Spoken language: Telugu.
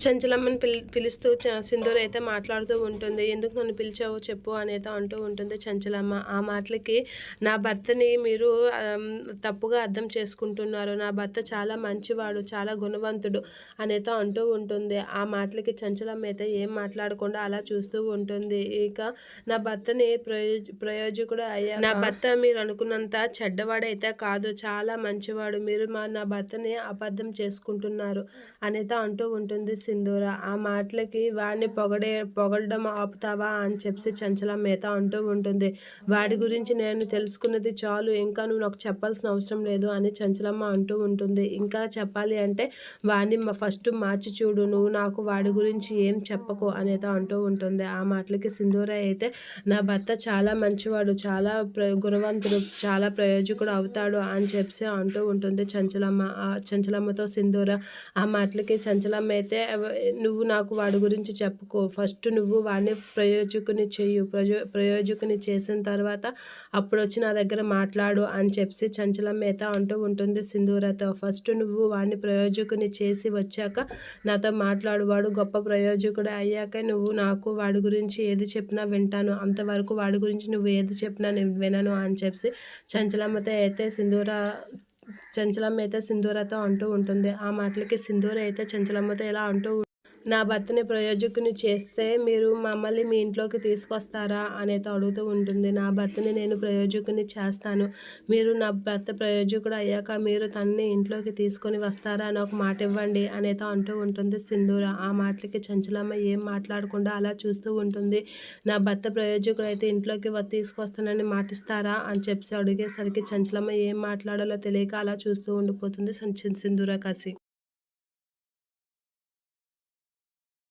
చంచలమ్మని పిలి పిలుస్తూ చ- అయితే మాట్లాడుతూ ఉంటుంది. ఎందుకు నన్ను పిలిచావో చెప్పు అనేతో అంటూ ఉంటుంది చంచలమ్మ. ఆ మాటలకి నా భర్తని మీరు తప్పుగా అర్థం చేసుకుంటున్నారు. నా భర్త చాలా మంచివాడు చాలా గుణవంతుడు అనేతో అంటూ ఉంటుంది. ఆ మాటలకి చంచలమ్మ అయితే ఏం మాట్లాడకుండా అలా చూస్తూ ఉంటుంది. ఇక నా భర్తని ప్రయోజ ప్రయోజకుడు అయ్యా నా భర్త మీరు అనుకున్నంత చెడ్డవాడైతే కాదు చాలా మంచివాడు. మీరు మా నా భర్తని అబద్ధం చేసుకుంటున్నారు అనేత అంటూ ఉంటుంది. సింధూర ఆ మాటలకి వాడిని పొగడే పొగడడం ఆపుతావా అని చెప్పి చంచల మేత అంటూ ఉంటుంది. వాడి గురించి నేను తెలుసుకున్నది చాలు ఇంకా నువ్వు నాకు చెప్పాల్సిన అవసరం లేదు అని చంచలమ్మ అంటూ ఉంటుంది. ఇంకా చెప్పాలి అంటే వాడిని ఫస్ట్ మార్చి చూడు నువ్వు నాకు వాడి గురించి ఏం చెప్పకు అనేది అంటూ ఉంటుంది. ఆ మాటలకి సింధూర అయితే నా భర్త చాలా మంచివాడు చాలా గుణవంతుడు చాలా ప్రయోజకుడు అవుతాడు అని చెప్పి అంటూ ఉంటుంది చంచలమ్మ. ఆ చంచలమ్మతో సింధూర ఆ మాటలకి చంచలమ్మ అయితే నువ్వు నాకు వాడి గురించి చెప్పుకో. ఫస్ట్ నువ్వు వాడిని ప్రయోజకుని చెయ్యు. ప్రయో ప్రయోజకుని చేసిన తర్వాత అప్పుడు వచ్చి నా దగ్గర మాట్లాడు అని చెప్పి చంచలం అయితే అంటూ ఉంటుంది సింధూరతో. ఫస్ట్ నువ్వు వాడిని ప్రయోజకుని చేసి వచ్చాక నాతో మాట్లాడు. వాడు గొప్ప ప్రయోజకుడు అయ్యాక నువ్వు నాకు వాడి గురించి ఏది చెప్పినా వింటాను. అంతవరకు వాడి గురించి నువ్వు ఏది చెప్పినా నేను వినను అని చెప్పి చంచలమ్మతో అయితే సింధూర చంచలమ్మ అయితే సింధూరతో అంటూ ఉంటుంది. ఆ మాటలకి సింధూర అయితే చంచలమ్మతో ఇలా అంటూ నా భర్తని ప్రయోజకుని చేస్తే మీరు మమ్మల్ని మీ ఇంట్లోకి తీసుకొస్తారా అనేది అడుగుతూ ఉంటుంది. నా భర్తని నేను ప్రయోజకుని చేస్తాను. మీరు నా భర్త ప్రయోజకుడు అయ్యాక మీరు తనని ఇంట్లోకి తీసుకొని వస్తారా అని ఒక మాట ఇవ్వండి అనేది అంటూ ఉంటుంది సింధూర. ఆ మాటలకి చంచలమ్మ ఏం మాట్లాడకుండా అలా చూస్తూ ఉంటుంది. నా భర్త ప్రయోజకుడు అయితే ఇంట్లోకి తీసుకొస్తానని మాటిస్తారా అని చెప్పి అడిగేసరికి చంచలమ్మ ఏం మాట్లాడాలో తెలియక అలా చూస్తూ ఉండిపోతుంది సంచి సింధూర కాసి.